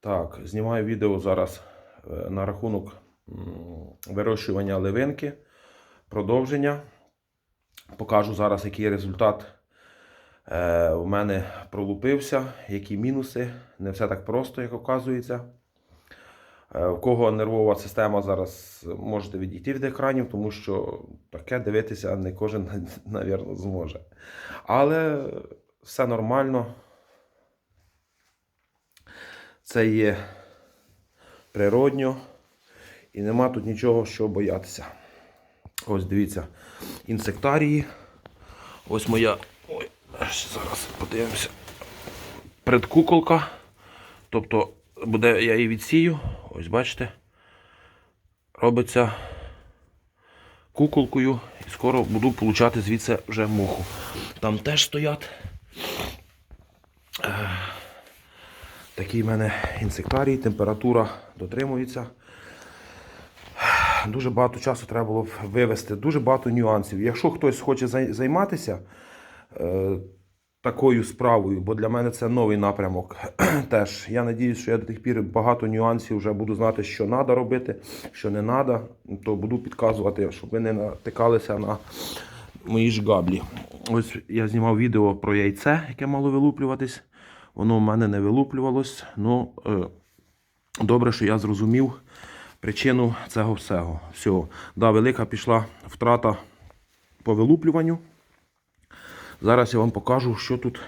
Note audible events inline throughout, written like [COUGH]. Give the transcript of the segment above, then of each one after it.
Так, знімаю відео зараз е, на рахунок вирощування ливинки, продовження. Покажу зараз, який результат е, у мене пролупився, які мінуси. Не все так просто, як оказується. Е, У кого нервова система зараз можете відійти від екранів, тому що таке дивитися не кожен, [LAUGHS] навірно, зможе. Але все нормально. Це є природньо і нема тут нічого, що боятися. Ось дивіться, інсектарії. Ось моя. Ой, зараз подивимося. Предкуколка. Тобто буде, я її відсію. Ось бачите. Робиться куколкою і скоро буду получати звідси вже муху. Там теж стоять. Такий в мене інсектарій, температура дотримується. Дуже багато часу треба було вивести, дуже багато нюансів. Якщо хтось хоче займатися е, такою справою, бо для мене це новий напрямок, [CLEARS THROAT] теж я надіюсь, що я до тих пір багато нюансів вже буду знати, що треба робити, що не треба, то буду підказувати, щоб ви не натикалися на мої ж габлі. Ось я знімав відео про яйце, яке мало вилуплюватись. Воно в мене не вилуплювалось. Ну, е, добре, що я зрозумів причину цього всього. всього. Да, велика пішла втрата по вилуплюванню. Зараз я вам покажу, що тут,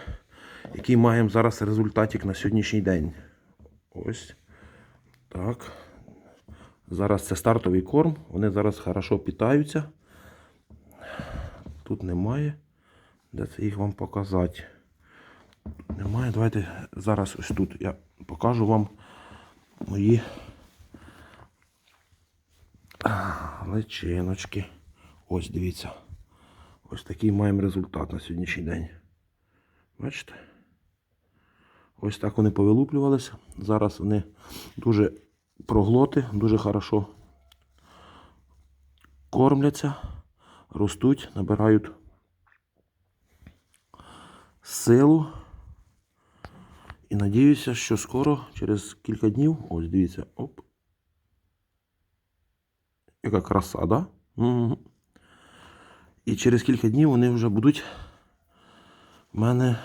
який маємо зараз результатик на сьогоднішній день. Ось. Так. Зараз це стартовий корм. Вони зараз хорошо питаються. Тут немає. Де це їх вам показати? Немає. Давайте зараз ось тут я покажу вам мої личиночки. Ось дивіться. Ось такий маємо результат на сьогоднішній день. Бачите? Ось так вони повилуплювалися. Зараз вони дуже проглоти, дуже хорошо кормляться, ростуть, набирають силу. І надіюся, що скоро, через кілька днів, ось дивіться, оп. Яка краса, да? Угу. І через кілька днів вони вже будуть в мене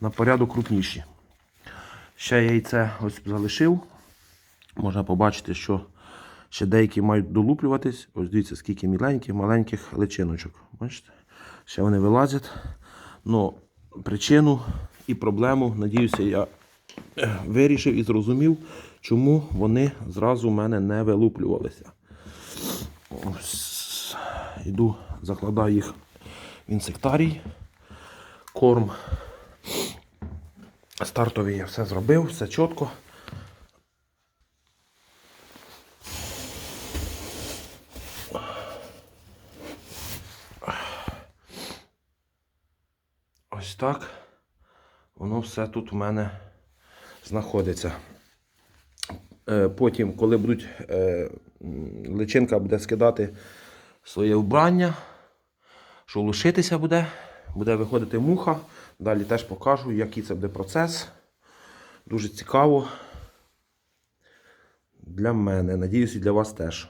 на порядок крупніші. Ще яйце ось залишив. Можна побачити, що ще деякі мають долуплюватись. Ось дивіться, скільки міленьких, маленьких личиночок. Бачите? Ще вони вилазять. Ну, причину і проблему, надіюся, я е, вирішив і зрозумів, чому вони зразу в мене не вилуплювалися. Ось, йду, закладаю їх в інсектарій. Корм стартовий я все зробив, все чітко. Ось так. Воно все тут у мене знаходиться. Е, Потім, коли будуть е, личинка буде скидати своє вбрання, що лишитися буде, буде виходити муха. Далі теж покажу, який це буде процес. Дуже цікаво для мене. Надіюсь, і для вас теж.